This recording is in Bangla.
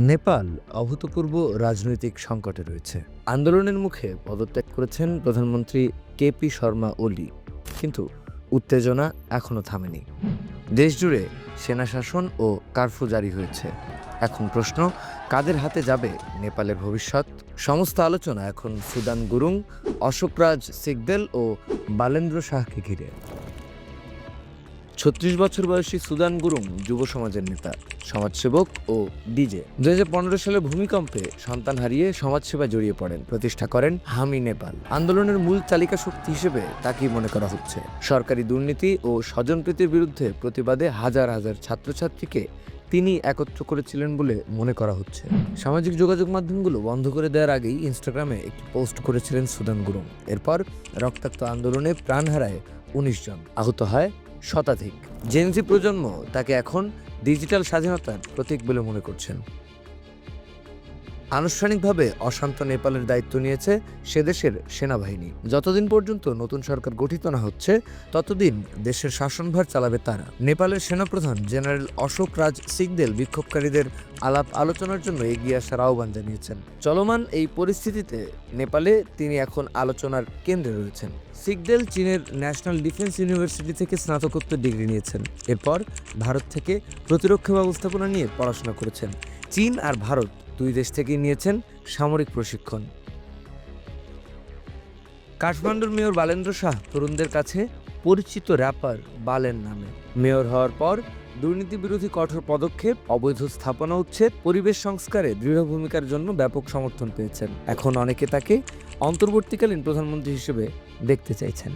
নেপাল অভূতপূর্ব রাজনৈতিক সংকটে রয়েছে। আন্দোলনের মুখে পদত্যাগ করেছেন প্রধানমন্ত্রী কেপি শর্মা ওলি। কিন্তু উত্তেজনা এখনও থামেনি। সেনা শাসন ও কারফু জারি হয়েছে। এখন প্রশ্ন, কাদের হাতে যাবে নেপালের ভবিষ্যৎ? সমস্ত আলোচনা এখন সুদান গুরুং, অশোকরাজ সিগদেল ও বালেন্দ্র শাহকে ঘিরে। ছত্রিশ বছর বয়সী সুদান গুরুং যুব সমাজের নেতা, সমাজসেবক ও ডিজে। হাজার পনেরো সালে ভূমিকম্পে সন্তান হারিয়ে সমাজসেবায় জড়িয়ে পড়েন, প্রতিষ্ঠা করেন হামি নেপাল। আন্দোলনের মূল চালিকা শক্তি হিসেবে তাকেই মনে করা হচ্ছে। সরকারি দুর্নীতি ও স্বজনপ্রীতির বিরুদ্ধে প্রতিবাদে হাজার হাজার ছাত্রছাত্রীকে তিনি একত্র করেছিলেন বলে মনে করা হচ্ছে। সামাজিক যোগাযোগ মাধ্যমগুলো বন্ধ করে দেওয়ার আগেই ইনস্টাগ্রামে একটি পোস্ট করেছিলেন সুদান গুরুং এরপর রক্তাক্ত আন্দোলনে প্রাণ হারায় উনিশ জন। আহত হয় শতাধিক। জেনজি প্রজন্ম তাকে এখন ডিজিটাল স্বাধীনতার প্রতীক বলে মনে করছেন। আনুষ্ঠানিকভাবে অশান্ত নেপালের দায়িত্ব নিয়েছে সে দেশের সেনাবাহিনী। যতদিন পর্যন্ত নতুন সরকার গঠিত না হচ্ছে, ততদিন দেশের শাসনভার চালাবে তারা। নেপালের সেনাপ্রধান জেনারেল অশোক রাজ সিগদেল বিক্ষোভকারীদের আলাপ আলোচনার জন্য এগিয়ে আসার আহ্বান জানিয়েছেন। চলমান এই পরিস্থিতিতে নেপালে তিনি এখন আলোচনার কেন্দ্রে রয়েছেন। সিগদেল চীনের ন্যাশনাল ডিফেন্স ইউনিভার্সিটি থেকে স্নাতকোত্তর ডিগ্রি নিয়েছেন। এরপর ভারত থেকে প্রতিরক্ষা ব্যবস্থাপনা নিয়ে পড়াশোনা করেছেন। চীন আর ভারত দুই দেশ থেকেই নিয়েছেন সামরিক প্রশিক্ষণ। কাঠমান্ডুর মেয়র বালেন্দ্র শাহ তরুণদের কাছে পরিচিত র্যাপার বালেন নামে। মেয়র হওয়ার পর দুর্নীতি বিরোধী কঠোর পদক্ষেপ, অবৈধ স্থাপনা উচ্ছেদ, পরিবেশ সংস্কারে দৃঢ় ভূমিকার জন্য ব্যাপক সমর্থন পেয়েছেন। এখন অনেকে তাকে অন্তর্বর্তীকালীন প্রধানমন্ত্রী হিসেবে দেখতে চাইছেন।